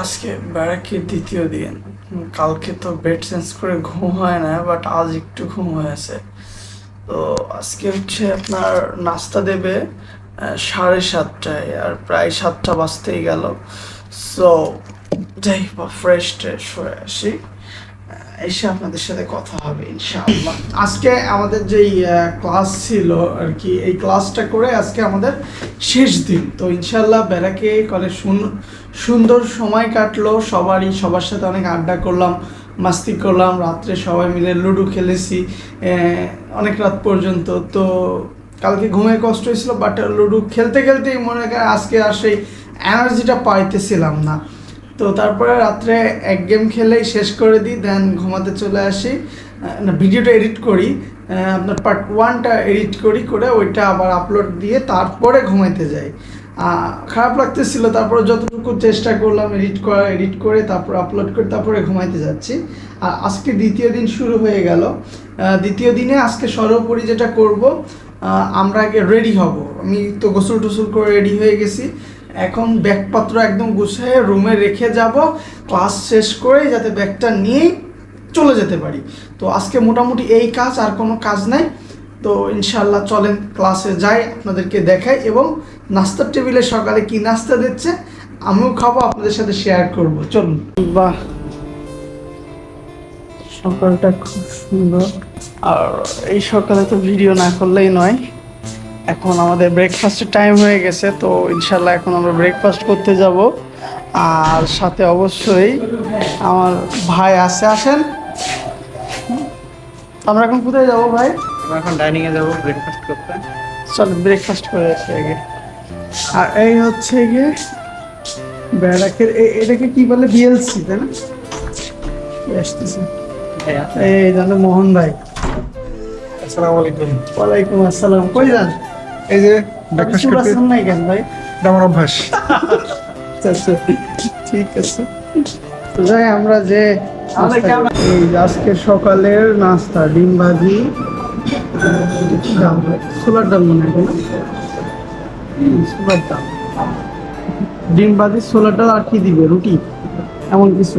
আজকে ব্যারাকের দ্বিতীয় দিন। কালকে তো বেড চেঞ্জ করে ঘুম হয় না বাট আজ একটু ঘুম হয়েছে। তো আজকে হচ্ছে আপনার নাস্তা দেবে সাড়ে সাতটায়, আর প্রায় সাতটা বাজতেই গেল। সো যাই ফ্রেশ ট্রেশ হয়ে আসি। এসে আপনাদের সাথে কথা হবে, ইনশাআল্লাহ। আজকে আমাদের যেই ক্লাস ছিল আর কি, এই ক্লাসটা করে আজকে আমাদের শেষ দিন। তো ইনশাআল্লাহ ব্যারাকে কলে সুন- সুন্দর সময় কাটলো, সবারই, সবার সাথে অনেক আড্ডা করলাম, মাস্তি করলাম, রাত্রে সবাই মিলে লুডো খেলেছি অনেক রাত পর্যন্ত। তো কালকে ঘুমে কষ্ট হয়েছিল বাট লুডো খেলতে খেলতেই মনে করেন আজকে আর সেই এনার্জিটা পাইতেছিলাম না। তো তারপরে রাত্রে এক গেম খেলেই শেষ করে দিই দেন ঘুমাতে চলে আসি। না, ভিডিওটা এডিট করি। আপনার পার্ট ওয়ানটা এডিট করি করে ওইটা আবার আপলোড দিয়ে তারপরে ঘুমাইতে যাই। খারাপ লাগতেছিল, তারপরে যতটুকু চেষ্টা করলাম এডিট করা এডিট করে তারপর আপলোড করে তারপরে ঘুমাইতে যাচ্ছি। আর আজকে দ্বিতীয় দিন শুরু হয়ে গেল। দ্বিতীয় দিনে আজকে সর্বোপরি যেটা করব আমরা আগে রেডি হব। আমি তো গোসল টোসল করে রেডি হয়ে গেছি। এখন ব্যাগপত্র একদম গুছিয়ে রুমে রেখে যাব ক্লাস শেষ করে যাতে ব্যাগটা নিয়েই চলে যেতে পারি। তো আজকে মোটামুটি এই কাজ, আর কোনো কাজ নাই। তো ইনশাল্লাহ চলেন ক্লাসে যাই, আপনাদেরকে দেখাই, এবং নাস্তার টেবিলে সকালে কি নাস্তা দিচ্ছে, আমিও খাব, আপনাদের সাথে শেয়ার করব। চলুন। বাহ। সকালটা খুব সুন্দর। আর এই সকালে তো ভিডিও না করলেই নয়। এখন আমাদের ব্রেকফাস্টের টাইম হয়ে গেছে তো ইনশাল্লাহ এখন আমরা ব্রেকফাস্ট করতে যাব। আর সাথে অবশ্যই আমার ভাই আছে আসেন। আমরা এখন কোথায় যাব ভাই? আমরা এখন ডাইনিং এ যাব ব্রেকফাস্ট করতে। চল ব্রেকফাস্ট করে আসি আগে। আর এই হচ্ছে গিয়ে ব্যারাকের এ- এটাকে কি বলে? বিএলসি তাই না? এই আসতেছে। এই জানো মোহন ভাই। আসসালামু আলাইকুম। ওয়ালাইকুম আসসালাম। কই যান? এই যে ব্রেকফাস্ট করতে নাই কেন ভাই? এটা আমার অভ্যাস। আচ্ছা আচ্ছা। ঠিক আছে। তো যাই আমরা যে এই আজকে সকালের নাস্তা ডিম ভাজি ডাল ছোলার ডাল মনে হয় ছোলার ডাল। ডিম ভাজি ছোলার ডাল আর কি দিবে? রুটি? এমন কিছু।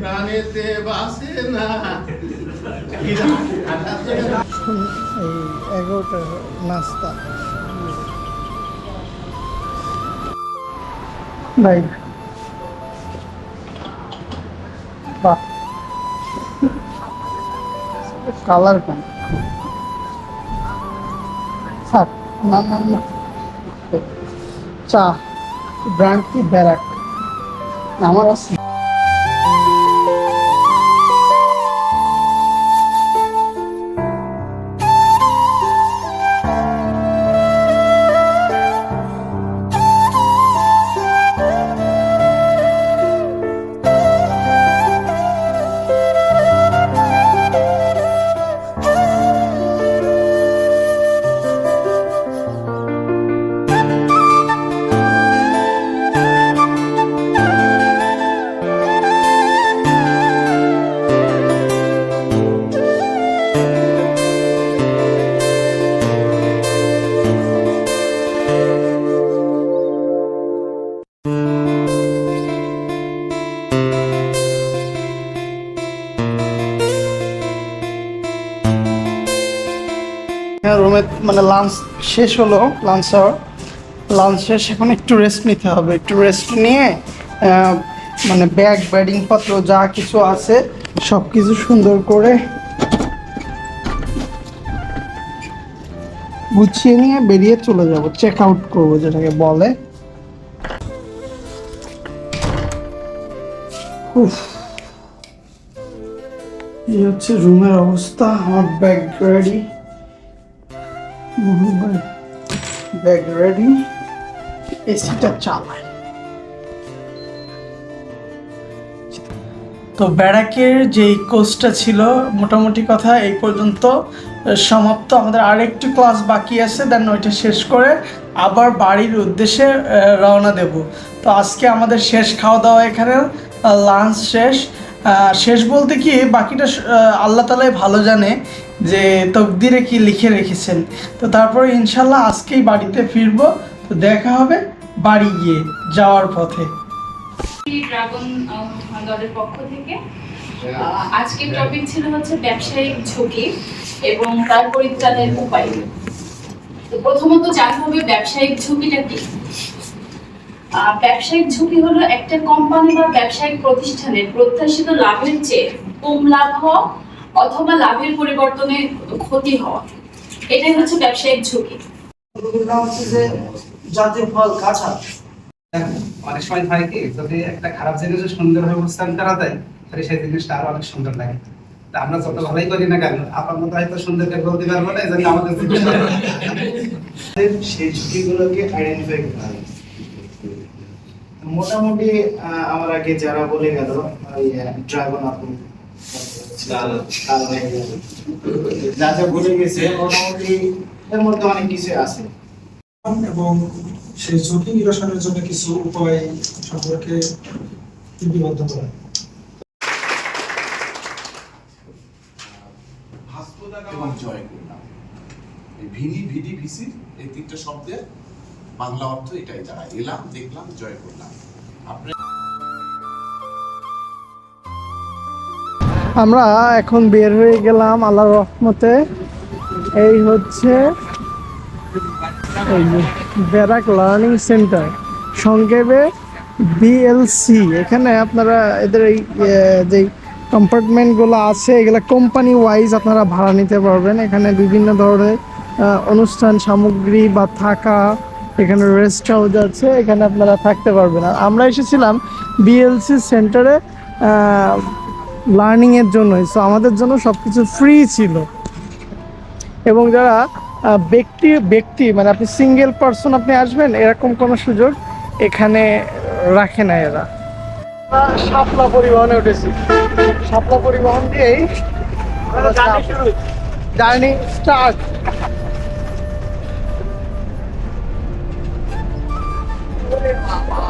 প্রাণেতে বাসে না। এই এগারোটার নাস্তা। ভাই। বাহ। কালার না না না। চা। ব্র্যান্ড কি ব্যারাক? আমার আছে। হ্যাঁ, রুমে মানে লাঞ্চ শেষ হলো লাঞ্চ আওয়ার লাঞ্চ শেষ, এখন একটু রেস্ট নিতে হবে। একটু রেস্ট নিয়ে মানে ব্যাগ ব্যাডিং পত্র যা কিছু আছে সব কিছু সুন্দর করে গুছিয়ে নিয়ে বেরিয়ে চলে যাব। চেক আউট করব, যেটাকে বলে। এই হচ্ছে রুমের অবস্থা half bag ready bag ready এসিটা চালাই। তো ব্যারাকের যেই কোর্সটা ছিল, মোটামুটি কথা এই পর্যন্ত সমাপ্ত। আমাদের আরেকটু ক্লাস বাকি আছে, দেন ওইটা শেষ করে আবার বাড়ির উদ্দেশ্যে রওনা দেব। তো আজকে আমাদের শেষ খাওয়া দাওয়া এখানে লাঞ্চ শেষ। শেষ বলতে কি, বাকিটা আল্লাহ তালাই ভালো জানে। যে তকদিরে কি লিখে রেখেছেন। তো তারপরে ইনশাল্লাহ আজকেই বাড়িতে ফিরবো। তো দেখা হবে বাড়ি গিয়ে যাওয়ার পথে। ড্রাগন দলের পক্ষ থেকে। আজকের টপিক ছিল হচ্ছে ব্যবসায়িক ঝুঁকি এবং তার পরিত্রাণের উপায়। তো প্রথমত জানতে হবে ব্যবসায়িক ঝুঁকিটা কি? আহ, ব্যবসায়িক ঝুঁকি হলো একটা কোম্পানি বা ব্যবসায়িক প্রতিষ্ঠানের প্রত্যাশিত লাভের চেয়ে কম লাভ হওয়া অথবা লাভের পরিবর্তনে ক্ষতি হওয়া। এটাই হচ্ছে ব্যবসায়িক ঝুঁকি। হচ্ছে যে জাতীয় ফল কাঁচা। অনেক সময় হয় কি যদি একটা খারাপ সুন্দরভাবে উপস্থাপন করা যায় তাহলে সেই জিনিসটা আরও অনেক সুন্দর লাগে। তা আমরা যত ভালোই করি না কেন আপনার মতো হয়তো সুন্দর করে বলতে পারব না এই জন্য আমাদের সেই ঝুঁকিগুলোকে আইডেন্টিফাই করতে মোটামুটি আমার আগে যারা বলে গেল ওই ড্রাগন আপু। যা যা বলে গেছে মোটামুটি এর মধ্যে অনেক কিছু আছে। এবং সেই ঝুঁকি নিরসনের জন্য কিছু উপায় সম্পর্কে লিপিবদ্ধ করা এবং জয় করলাম ভিনি ভিডি ভিসি এই তিনটা শব্দের বাংলা অর্থ এটাই দাঁড়ায় এলাম দেখলাম জয় করলাম আপনার আমরা এখন বের হয়ে গেলাম আল্লাহর রহমতে। এই হচ্ছে ব্যারাক লার্নিং সেন্টার সংক্ষেপে বিএলসি এখানে আপনারা এদের এই এ, যে কম্পার্টমেন্টগুলো আছে এগুলো কোম্পানি ওয়াইজ আপনারা ভাড়া নিতে পারবেন। এখানে বিভিন্ন ধরনের অনুষ্ঠান সামগ্রী বা থাকা এখানে রেস্ট হাউস আছে এখানে আপনারা থাকতে পারবেন। আর আমরা এসেছিলাম বিএলসি সেন্টারে লার্নিংয়ের জন্যই। সো আমাদের জন্য সব কিছু ফ্রি ছিল। এবং যারা ব্যক্তি ব্যক্তি মানে আপনি সিঙ্গেল পার্সন আপনি আসবেন এরকম কোনো সুযোগ এখানে রাখে না এরা। শাপলা পরিবহনে উঠেছি। শাপলা পরিবহন দিয়েই জার্নি স্টার্ট বাবা।